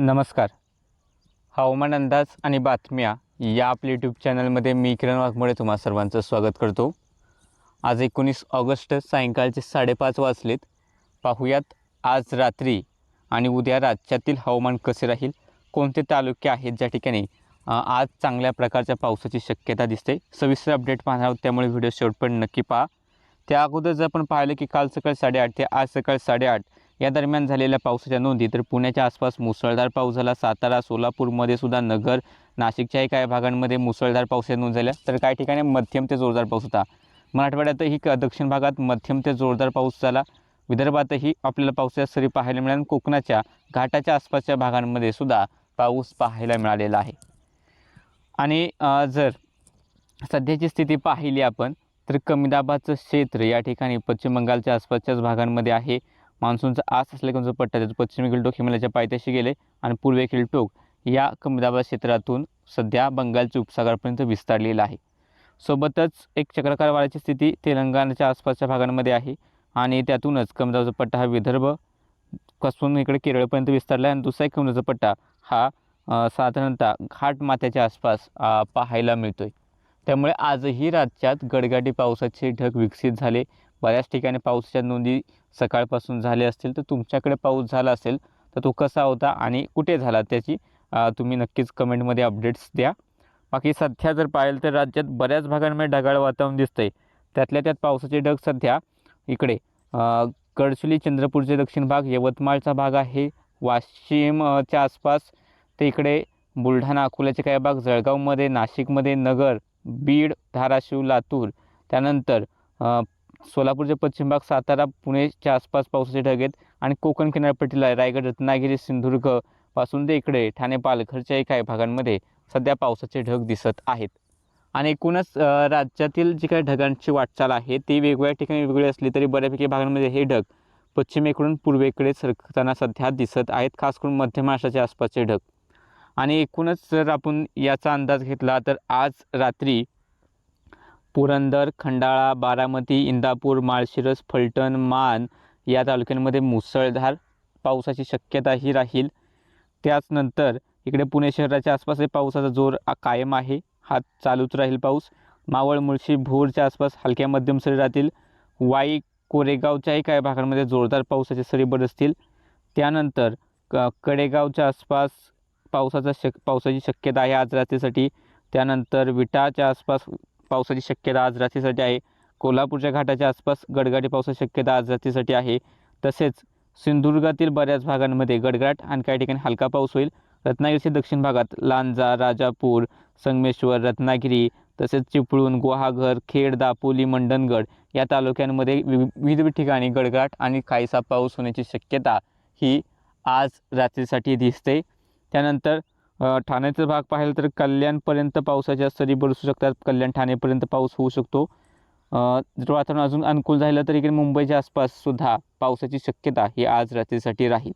नमस्कार. हवामान अंदाज आणि बातम्या या आपल्या यूट्यूब चॅनलमध्ये मी किरण वाघमोडे तुम्हा सर्वांचं स्वागत करतो. आज एकोणीस ऑगस्ट सायंकाळचे साडेपाच वाजलेत. पाहूयात आज रात्री आणि उद्या राज्यातील हवामान कसे राहील कोणते तालुके आहेत ज्या ठिकाणी आज चांगल्या प्रकारच्या पावसाची शक्यता दिसते. सविस्तर अपडेट पाहणार आहोत त्यामुळे व्हिडिओ शेवटपर्यंत नक्की पहा. त्या अगोदर जर आपण पाहिलं की काल सकाळी साडेआठ ते आज सकाळी साडेआठ या दरम्यान झालेल्या पावसाच्या नोंदी तर पुण्याच्या आसपास मुसळधार पाऊस झाला. सातारा सोलापूरमध्ये सुद्धा नगर नाशिकच्याही काही भागांमध्ये मुसळधार पावसाच्या नोंद झाल्या. तर काही ठिकाणी मध्यम ते जोरदार पाऊस होता. मराठवाड्यातही दक्षिण भागात मध्यम ते जोरदार पाऊस झाला. विदर्भातही आपल्याला पावसाच्या सरी पाहायला मिळाल्या. आणि कोकणाच्या घाटाच्या आसपासच्या भागांमध्ये सुद्धा पाऊस पाहायला मिळालेला आहे. आणि जर सध्याची स्थिती पाहिली आपण तर कमी दाबाचं क्षेत्र या ठिकाणी पश्चिम बंगालच्या आसपासच्याच भागांमध्ये आहे. मान्सूनचा आस असलेला पट्टा त्याचं पश्चिमेकडील टोक हिमालयाच्या पायथ्याशी गेले आणि पूर्वेकडील टोक या कमी दाबा क्षेत्रातून सध्या बंगालच्या उपसागरापर्यंत विस्तारलेला आहे. सोबतच एक चक्राकार वाऱ्याची स्थिती तेलंगणाच्या आसपासच्या भागांमध्ये आहे आणि त्यातूनच कमी दाबाचा पट्टा हा विदर्भ कसून इकडे केरळपर्यंत विस्तारला आहे आणि दुसरा एक कमी दाबाचा पट्टा हा साधारणतः घाट माथ्याच्या आसपास पाहायला मिळतो आहे त्यामुळे आजही राज्यात गडगाडी पावसाचे ढग विकसित झाले बऱ्याच ठिकाणी पाऊसच्या नोंदी सकाळपासून झाले असतील तर तुमच्याकडे पाऊस झाला असेल तर तो कसा होता आणि कुठे झाला त्याची तुम्ही नक्कीच कमेंटमध्ये अपडेट्स द्या. बाकी सध्या जर पाहिलं तर राज्यात बऱ्याच भागांमध्ये ढगाळ वातावरण दिसतं आहे त्यातल्या त्यात पावसाचे ढग सध्या इकडे गडचुली चंद्रपूरचे दक्षिण भाग यवतमाळचा भाग आहे वाशिमच्या आसपास ते इकडे बुलढाणा अकोल्याचे काही भाग जळगावमध्ये नाशिकमध्ये नगर बीड धाराशिव लातूर त्यानंतर सोलापूरचे पश्चिम भाग सातारा पुणेच्या आसपास पावसाचे ढग आहेत आणि कोकण किनारपट्टीला रायगड रत्नागिरी सिंधुदुर्गपासून ते इकडे ठाणे पालघरच्या काही भागांमध्ये सध्या पावसाचे ढग दिसत आहेत. आणि एकूणच राज्यातील जी काही ढगांची वाटचाल आहे ती वेगवेगळ्या ठिकाणी वेगळी असली तरी बऱ्यापैकी भागांमध्ये हे ढग पश्चिमेकडून पूर्वेकडे सरकताना सध्या दिसत आहेत खास करून मध्य महाराष्ट्राच्या आसपासचे ढग. आणि एकूणच जर आपण याचा अंदाज घेतला तर आज रात्री पुरंदर खंडाळा बारामती इंदापूर माळशिरस फलटण मान या तालुक्यांमध्ये मुसळधार पावसाची शक्यताही राहील. त्याचनंतर इकडे पुणे शहराच्या आसपास पावसाचा जोर कायम आहे. हा चालूच राहील पाऊस. मावळ मुळशी भोरच्या आसपास हलक्या मध्यम सरी राहतील. वाई कोरेगावच्याही काही भागांमध्ये जोरदार पावसाचे सरी बरसतील. त्यानंतर क कडेगावच्या आसपास पावसाचा शक पावसाची शक्यता आहे आज रात्रीसाठी. त्यानंतर विटाच्या आसपास पावसाची शक्यता आज रात्रीसाठी आहे. कोल्हापूरच्या घाटाच्या आसपास गडगडी पावसाची शक्यता आज रात्रीसाठी आहे. तसेच सिंधुदुर्गातील बऱ्याच भागांमध्ये गडगडाट आणि काही ठिकाणी हलका पाऊस होईल. रत्नागिरीच्या दक्षिण भागात लांजा राजापूर संगमेश्वर रत्नागिरी तसेच चिपळूण गुहागर खेड दापोली मंडणगड या तालुक्यांमध्ये वि विविध ठिकाणी गडगडाट आणि काहीसा पाऊस होण्याची शक्यता ही आज रात्रीसाठी दिसते. त्यानंतर ठाण्याचा भाग पाहिलं तर कल्याणपर्यंत पावसाच्या सरी बरसू शकतात. कल्याण ठाणेपर्यंत पाऊस होऊ शकतो. जर वातावरण अजून अनुकूल झालं तर इकडे मुंबईच्या आसपाससुद्धा पावसाची शक्यता ही आज रात्रीसाठी राहील.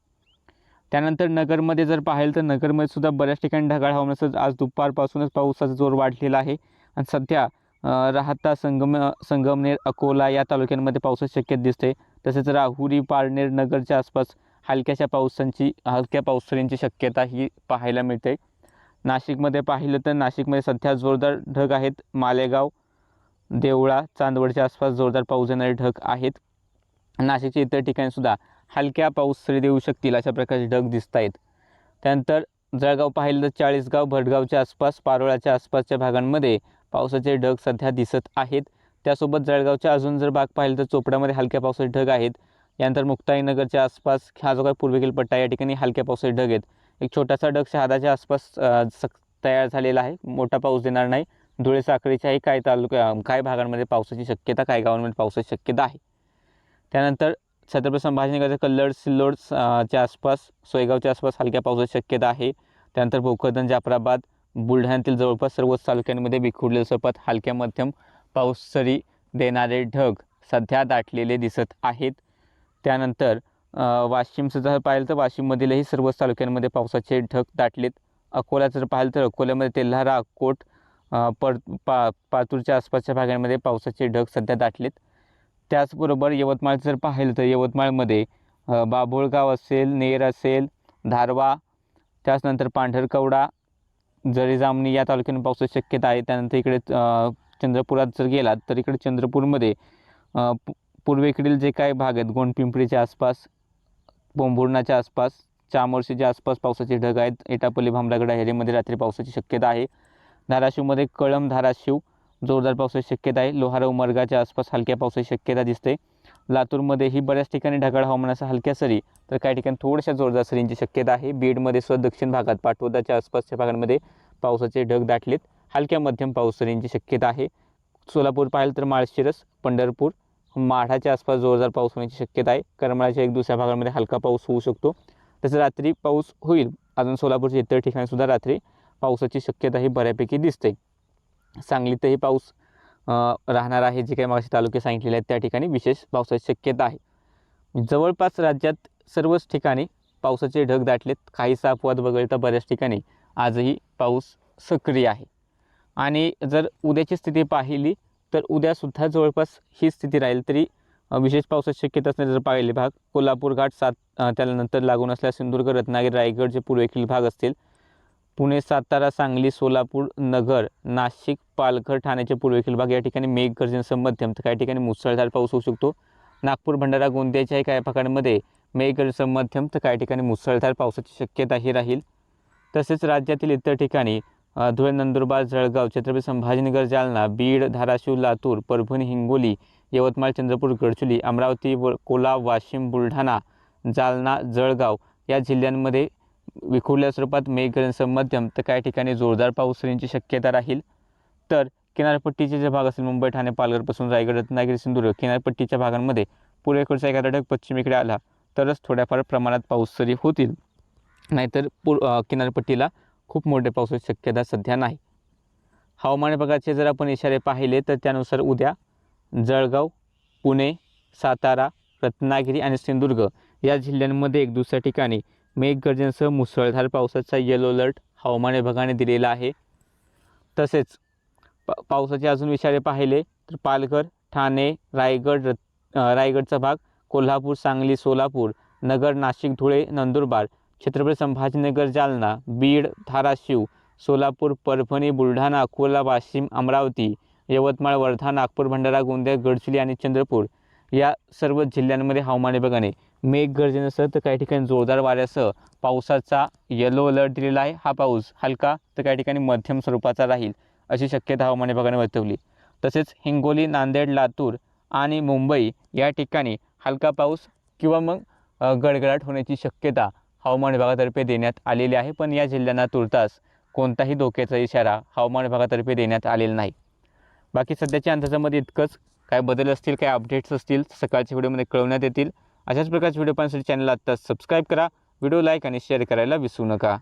त्यानंतर नगरमध्ये जर पाहिलं तर नगरमध्ये सुद्धा बऱ्याच ठिकाणी ढगाळ हवामानाचं आज दुपारपासूनच पावसाचा जोर वाढलेला आहे. आणि सध्या राहता संगम संगमनेर अकोला या तालुक्यांमध्ये पावसाची शक्यता दिसते. तसेच राहुरी पारनेर नगरच्या आसपास हलक्याशा पावसांची हलक्या पावसाळ्यांची शक्यता ही पाहायला मिळते. नाशिकमध्ये पाहिलं तर नाशिकमध्ये सध्या जोरदार ढग आहेत. मालेगाव देवळा चांदवडच्या आसपास जोरदार पाऊस येणारे ढग आहेत. नाशिकच्या इतर ठिकाणीसुद्धा हलक्या पाऊसरी देऊ शकतील अशा प्रकारचे ढग दिसत आहेत. त्यानंतर जळगाव पाहिलं तर चाळीसगाव भटगावच्या आसपास पारोळ्याच्या आसपासच्या भागांमध्ये पावसाचे ढग सध्या दिसत आहेत. त्यासोबत जळगावच्या अजून जर भाग पाहिलं तर चोपड्यामध्ये हलक्या पावसाचे ढग आहेत. यानंतर मुक्ताईनगरच्या आसपास हा जो काही पूर्वेकडील पट्टा या ठिकाणी हलक्या पावसाचे ढग आहेत. एक छोटासा ढग शहादाच्या आसपास सक तयार झालेला आहे. मोठा पाऊस देणार नाही. धुळे साखळीच्याही काही तालुक्या काही भागांमध्ये पावसाची शक्यता काही गावांमध्ये पावसाची शक्यता आहे. त्यानंतर छत्रपती संभाजीनगरच्या कल्लड सिल्लोड च्या आसपास सोयगावच्या आसपास हलक्या पावसाची शक्यता आहे. त्यानंतर भोकरदन जाफराबाद बुलढाण्यातील जवळपास सर्वच तालुक्यांमध्ये विखुरलेल्या स्वरूपात हलक्या मध्यम पाऊस सरी देणारे ढग सध्या दाटलेले दिसत आहेत. त्यानंतर वाशिमचं जर पाहिलं तर वाशिममधीलही सर्वच तालुक्यांमध्ये पावसाचे ढग दाटलेत. अकोल्याचं जर पाहिलं तर अकोल्यामध्ये तेल्हारा अकोट पर पा पातूरच्या आसपासच्या भागांमध्ये पावसाचे ढग सध्या दाटलेत. त्याचबरोबर यवतमाळचं जर पाहिलं तर यवतमाळमध्ये बाभोळगाव असेल नेर असेल धारवा त्याचनंतर पांढरकवडा जरी जामणी या तालुक्याने पावसाची शक्यता आहे. त्यानंतर इकडे चंद्रपुरात जर गेलात तर इकडे चंद्रपूरमध्ये पूर्वेकडील जे काही भाग आहेत गोंडपिंपरीच्या आसपास पोंभुर्णाच्या आसपास चामोर्शीच्या आसपास पावसाचे ढग आहेत एटापल्ली भामरागडा हेरेमध्ये रात्री पावसाची शक्यता आहे. धाराशिवमध्ये कळम धाराशिव जोरदार पावसाची शक्यता आहे. लोहारा उमरगाच्या आसपास हलक्या पावसाची शक्यता दिसते. लातूरमध्येही बऱ्याच ठिकाणी ढगाळ हवामानाचा हलक्या सरी तर काही ठिकाणी थोड्याशा जोरदार सरींची शक्यता आहे. बीडमध्ये सुद्धा दक्षिण भागात पाटोदाच्या आसपासच्या भागांमध्ये पावसाचे ढग दाटलेत. हलक्या मध्यम पाऊस सरींची शक्यता आहे. सोलापूर पाहिलं तर माळशिरस पंढरपूर माढाच्या आसपास जोरदार पाऊस होण्याची शक्यता आहे. करमाळ्याच्या एक दुसऱ्या भागामध्ये हलका पाऊस होऊ शकतो. तसं रात्री पाऊस होईल. अजून सोलापूरच्या इतर ठिकाणीसुद्धा रात्री पावसाची शक्यता ही बऱ्यापैकी दिसते. सांगलीतही पाऊस राहणार आहे. जे काही मागाशी तालुके सांगितलेले आहेत त्या ठिकाणी विशेष पावसाची शक्यता आहे. जवळपास राज्यात सर्वच ठिकाणी पावसाचे ढग दाटलेत. काहीसा अपवाद वगळता बऱ्याच ठिकाणी आजही पाऊस सक्रिय आहे. आणि जर उद्याची स्थिती पाहिली तर उद्यासुद्धा जवळपास ही स्थिती राहील. तरी विशेष पावसाची शक्यता असणारे जर पाहिले भाग कोल्हापूर घाट सात त्यानंतर लागून असलेला सिंधुदुर्ग रत्नागिरी रायगड जे पूर्वेकडील भाग असतील. पुणे सातारा सांगली सोलापूर नगर नाशिक पालघर ठाण्याचे पूर्वेकडील भाग या ठिकाणी मेघगर्जनेसह मध्यम तर काही ठिकाणी मुसळधार पाऊस होऊ शकतो. नागपूर भंडारा गोंदियाच्याही काही भागांमध्ये मेघगर्जनेसह मध्यम तर काही ठिकाणी मुसळधार पावसाची शक्यताही राहील. तसेच राज्यातील इतर ठिकाणी धुळे नंदुरबार जळगाव छत्रपती संभाजीनगर जालना बीड धाराशिव लातूर परभणी हिंगोली यवतमाळ चंद्रपूर गडचुली अमरावती व कोला वाशिम बुलढाणा जालना जळगाव या जिल्ह्यांमध्ये विखुरल्या स्वरूपात मेघगर्जनेसह मध्यम तर काही ठिकाणी जोरदार पाऊस होण्याची शक्यता राहील. तर किनारपट्टीचे जे भाग असेल मुंबई ठाणे पालघरपासून रायगड रत्नागिरी सिंधुदुर्ग किनारपट्टीच्या भागांमध्ये पूर्वेकडचा एखादा ढग पश्चिमेकडे आला तरच थोड्याफार प्रमाणात पाऊस सरी होतील. नाहीतर पूर किनारपट्टीला खूप मोठे पावसाची शक्यता सध्या नाही. हवामान विभागाचे जर आपण इशारे पाहिले तर त्यानुसार उद्या जळगाव पुणे सातारा रत्नागिरी आणि सिंधुदुर्ग या जिल्ह्यांमध्ये एक दुसऱ्या ठिकाणी मेघगर्जनेसह मुसळधार पावसाचा येलो अलर्ट हवामान विभागाने दिलेला आहे. तसेच पा पावसाचे अजून इशारे पाहिले तर पालघर ठाणे रायगड रत रायगडचा भाग कोल्हापूर सांगली सोलापूर नगर नाशिक धुळे नंदुरबार छत्रपती संभाजीनगर जालना बीड धाराशिव सोलापूर परभणी बुलढाणा अकोला वाशिम अमरावती यवतमाळ वर्धा नागपूर भंडारा गोंदिया गडचिरोली आणि चंद्रपूर या सर्व जिल्ह्यांमध्ये हवामान विभागाने मेघगर्जनेसह तर काही ठिकाणी जोरदार वाऱ्यासह पावसाचा येलो अलर्ट दिलेला आहे. हा पाऊस हलका तर काही ठिकाणी मध्यम स्वरूपाचा राहील अशी शक्यता हवामान विभागाने वर्तवली. तसेच हिंगोली नांदेड लातूर आणि मुंबई या ठिकाणी हलका पाऊस किंवा मग गडगडाट होण्याची शक्यता हवामान विभागातर्फे देण्यात आलेली आहे पण या जिल्ह्यांना तुर्तास कोणताही धोक्याचा इशारा हवामान विभागातर्फे देण्यात आलेला नाही. बाकी सध्याच्या अंदाजामध्ये इतकंच. काय बदल असतील काय अपडेट्स असतील सकाळच्या व्हिडिओमध्ये कळवण्यात येतील. अशाच प्रकारचे व्हिडिओ पाहण्यासाठी चॅनल आत्ताच सबस्क्राईब करा. व्हिडिओ लाईक आणि शेअर करायला विसरू नका.